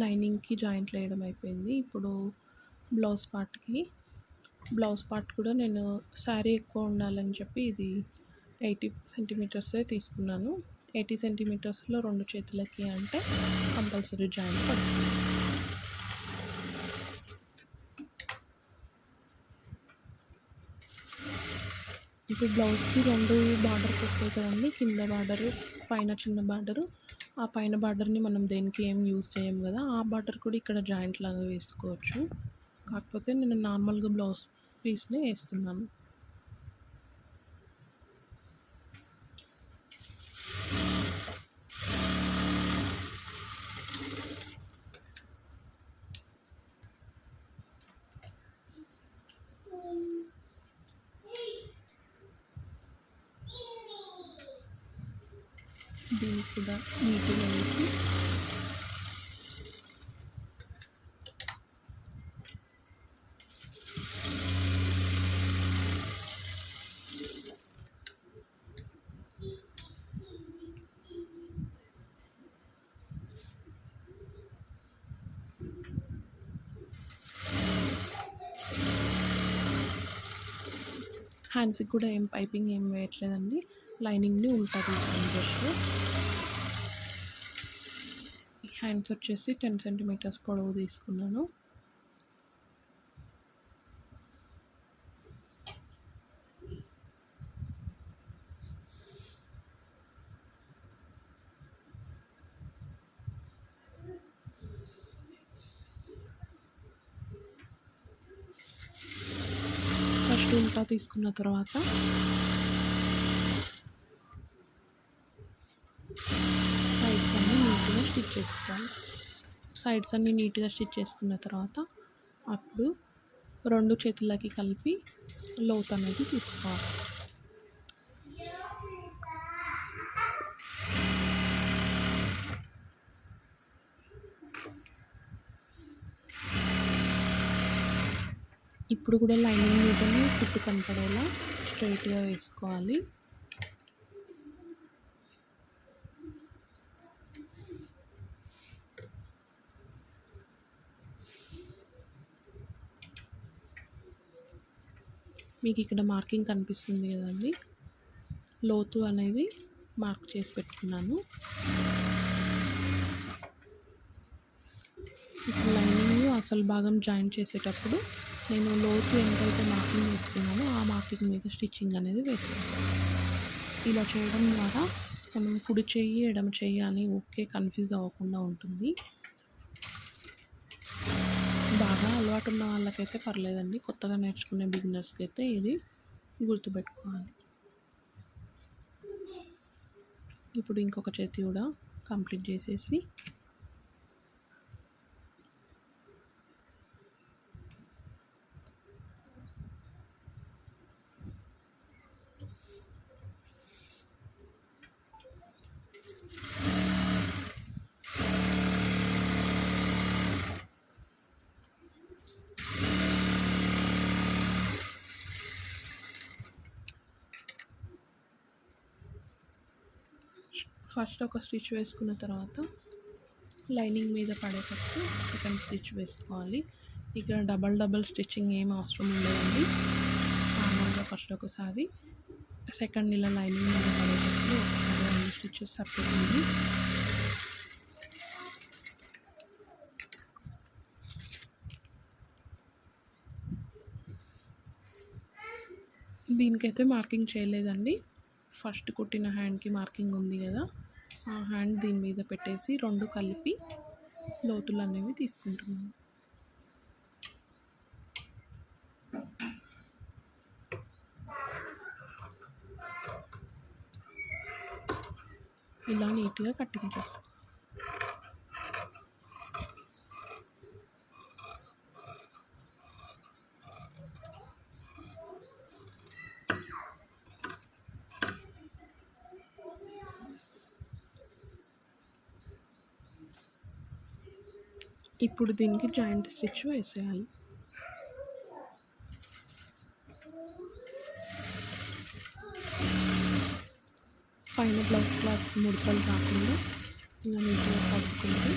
లైనింగ్కి జాయింట్లు వేయడం అయిపోయింది. ఇప్పుడు బ్లౌజ్ పార్ట్కి. బ్లౌజ్ పార్ట్ కూడా నేను శారీ ఎక్కువ ఉండాలని చెప్పి ఇది ఎయిటీ సెంటీమీటర్సే తీసుకున్నాను. ఎయిటీ సెంటీమీటర్స్లో రెండు చేతులకి అంటే కంపల్సరీ జాయింట్ పడుతుంది. ఇప్పుడు బ్లౌజ్కి రెండు బార్డర్స్ వస్తాయి కదండి. కింద బార్డరు పైన చిన్న బార్డరు. ఆ పైన బార్డర్ని మనం దేనికి ఏం యూజ్ చేయం కదా ఆ బార్డర్ కూడా ఇక్కడ జాయింట్ లాగా వేసుకోవచ్చు. కాకపోతే నేను నార్మల్గా బ్లౌజ్ పీస్ని వేస్తున్నాను. దీన్ని కూడా నీట్గా వేసి హ్యాండ్స్కి కూడా ఏం పైపింగ్ ఏం వేయట్లేదండి. లైనింగ్ని ఉల్టా తీసాను జస్ట్ హ్యాండ్స్ వచ్చేసి టెన్ సెంటీమీటర్స్ పొడవు తీసుకున్నాను. ఫస్ట్ ఉంటా తీసుకున్న తర్వాత సైడ్స్ అన్నీ నీట్గా స్టిచ్ చేసుకోవాలి సైడ్స్ అన్నీ నీట్గా స్టిచ్ చేసుకున్న తర్వాత అప్పుడు రెండు చేతులకి కలిపి లోత్ అనేది తీసుకోవాలి. ఇప్పుడు కూడా లైనింగ్ మీదనే కుట్టు కనపడేలా స్ట్రైట్గా వేసుకోవాలి. మీకు ఇక్కడ మార్కింగ్ కనిపిస్తుంది కదండి. లోతు అనేది మార్క్ చేసి పెట్టుకున్నాను. ఇప్పుడు లైనింగ్ అసలు భాగం జాయిన్ చేసేటప్పుడు నేను లోతు ఎంతైతే మార్కింగ్ వేసుకున్నానో ఆ మార్కింగ్ మీద స్టిచ్చింగ్ అనేది వేస్తాను. ఇలా చేయడం ద్వారా మనం కుడి చెయ్యి ఎడమ చెయ్యి అని ఓకే కన్ఫ్యూజ్ అవ్వకుండా ఉంటుంది. అలవాటు ఉన్న వాళ్ళకైతే పర్లేదండి. కొత్తగా నేర్చుకునే బిగినర్స్కి అయితే ఇది గుర్తుపెట్టుకోవాలి. ఇప్పుడు ఇంకొక చేతి కూడా కంప్లీట్ చేసేసి ఫస్ట్ ఒక స్టిచ్ వేసుకున్న తర్వాత లైనింగ్ మీద పడేటట్టు సెకండ్ స్టిచ్ వేసుకోవాలి. ఇక్కడ డబల్ డబల్ స్టిచ్చింగ్ ఏం అవసరం ఉండదండి. నార్మల్గా ఫస్ట్ ఒకసారి సెకండ్ ఇలా లైనింగ్ మీద పడేటట్టు ఒకసారి రెండు స్టిచ్చెస్ సరిపోతుంది దీనికైతే మార్కింగ్ చేయలేదండి. ఫస్ట్ కుట్టిన హ్యాండ్కి మార్కింగ్ ఉంది కదా ఆ హ్యాండ్ దీని మీద పెట్టేసి రెండు కలిపి లోతులు అనేవి తీసుకుంటున్నాను. ఇలా నీట్గా కటింగ్ చేస్తాం ఇప్పుడు దీనికి జాయింట్ స్టిచ్ వేసేయాలి. పైన బ్లౌజ్ క్లాత్ ముడతలు రాకుండా ఇలా నీట్గా సర్దుకుంటే